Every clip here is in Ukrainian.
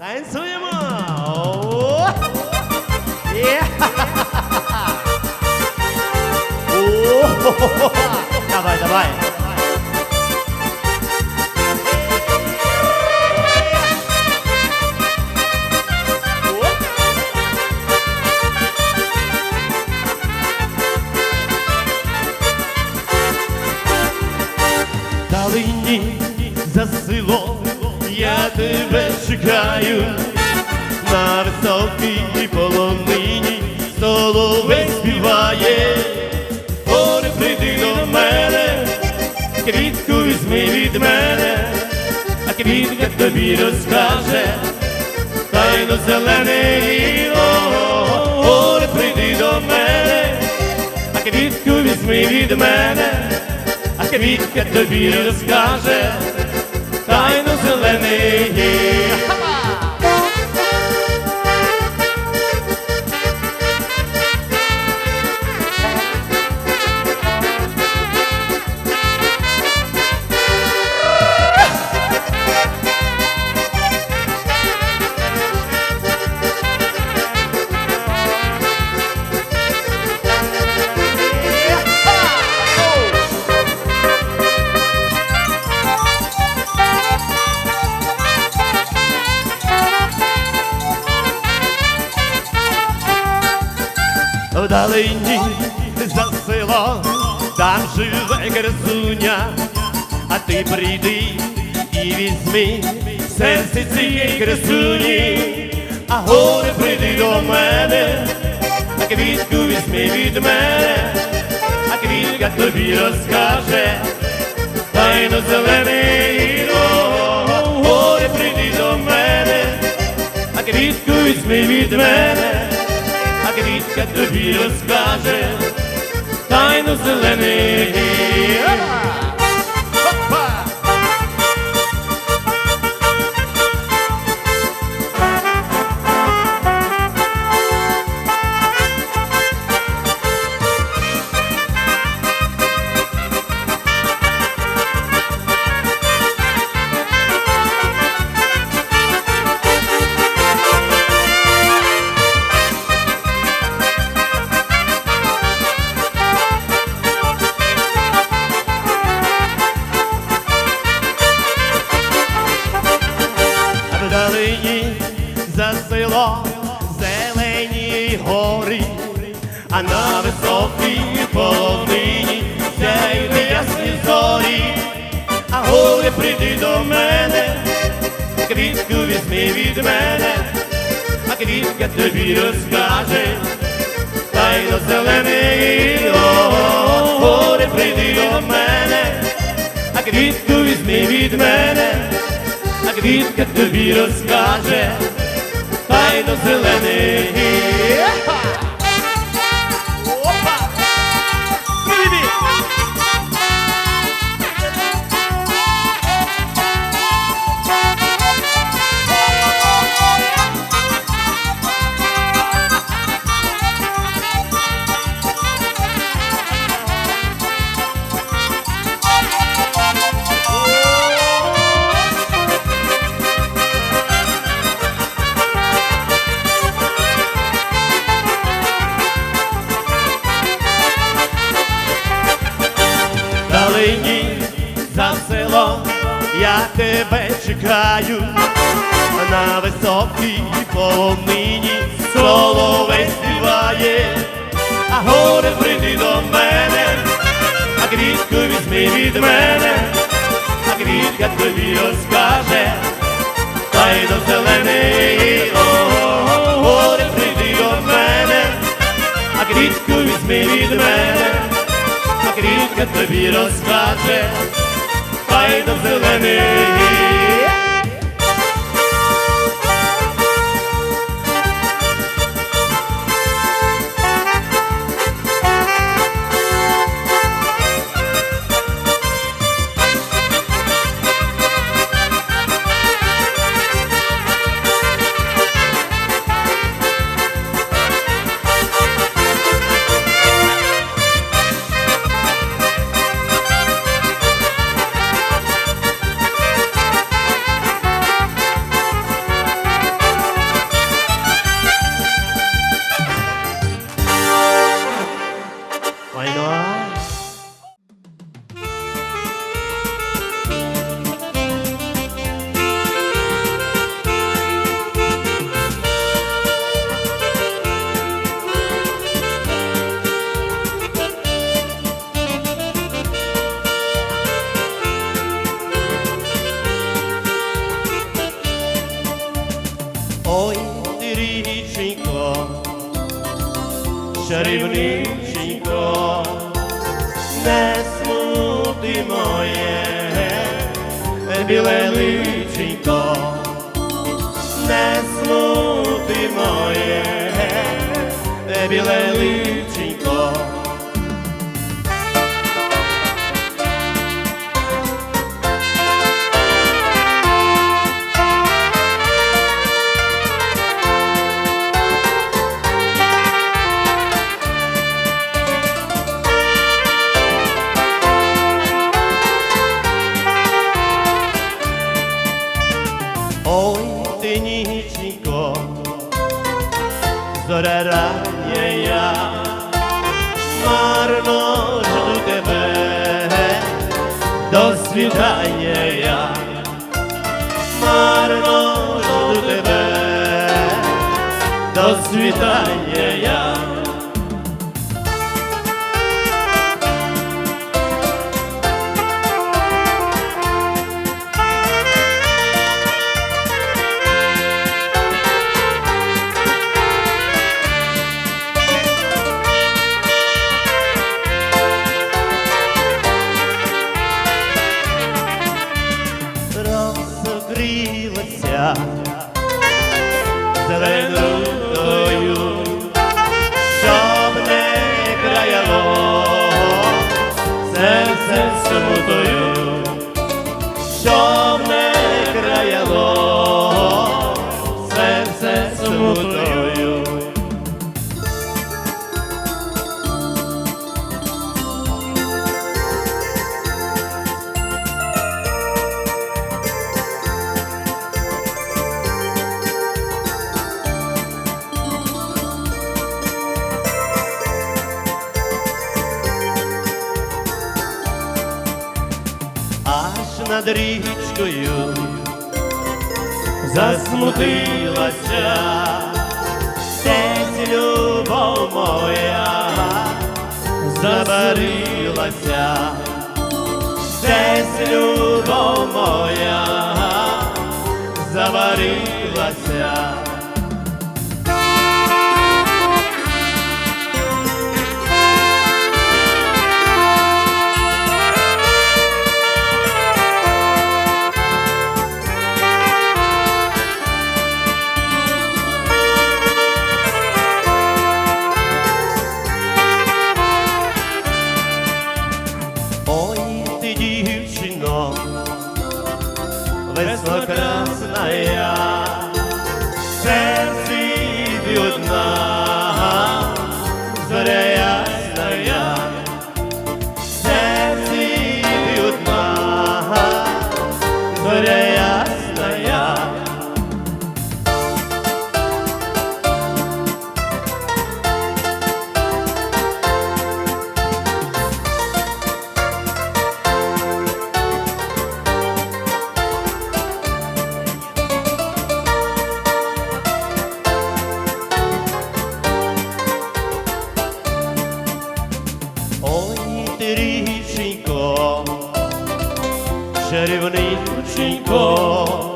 来，兄弟们，哦，耶，哈哈哈哈哈哈，哦，哈哈哈哈，тобі розкаже, тайно зелений горе прийди до мене, а квітку візьми від мене, а квітка тобі розкаже, тайно зелений Вдалині за село, там живе красуня, а ти прийди і візьми серце цієї красуні, а горе прийди до мене, а квітку візьми від мене, а квітка тобі розкаже, тайно зелене гіло, горе прийди до мене, а квітку візьми від мене а квітка тобі розкаже тайну зелений. Прийди до мене, квітку візьми від мене, а квітка тобі розкаже, тайно зелене гіло, горе прийди до мене, а квітку візьми від мене а квітка тобі розкаже, тайно зелений. Високій полонині соловей співає, а горе прийди до мене, а квітку візьми від мене, а квітка тобі розкаже, тайно зелений, о, горе прийди до мене, а квітку візьми від мене а квітка тобі розкаже, файно зелений. Чарівниченько, не смути моє, біле личенько, не смути моє, біле личенько. Рання я, марно жду тебе, до світання я, марно жду тебе, до світання я. Зеленою, щоб не краяло серце смутою, щоб не краяло серце смутою. Над річкою засмутилася, десь любов моя забарилася, десь любов моя заварилася. It's the Krasnaya. Ой, ти чарівний чарівниченько,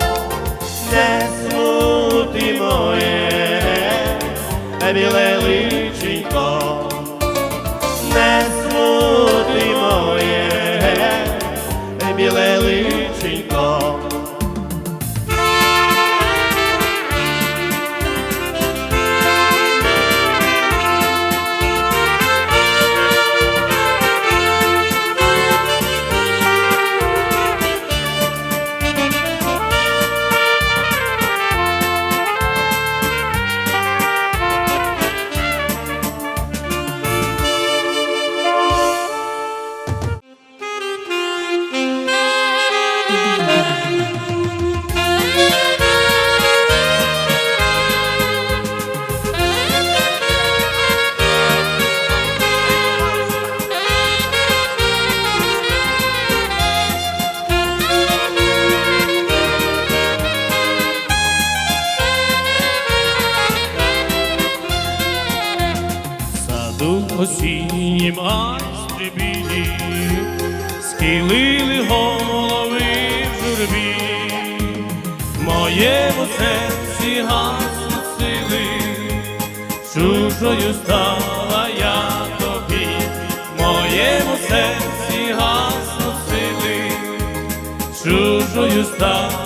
осіннім білі, схилили голови в журбі, моєму серці гаснуть сили, чужою стала я тобі, моєму серці гаснуть сили, чужою стала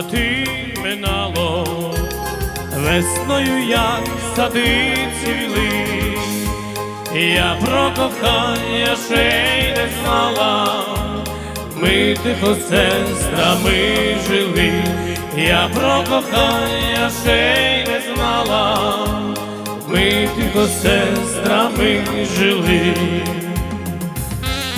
сімнадцяти минало, весною як сади цвіли, я про кохання ще й не знала, ми тихо сестрами жили, я про кохання ще й не знала, ми тихо сестрами жили.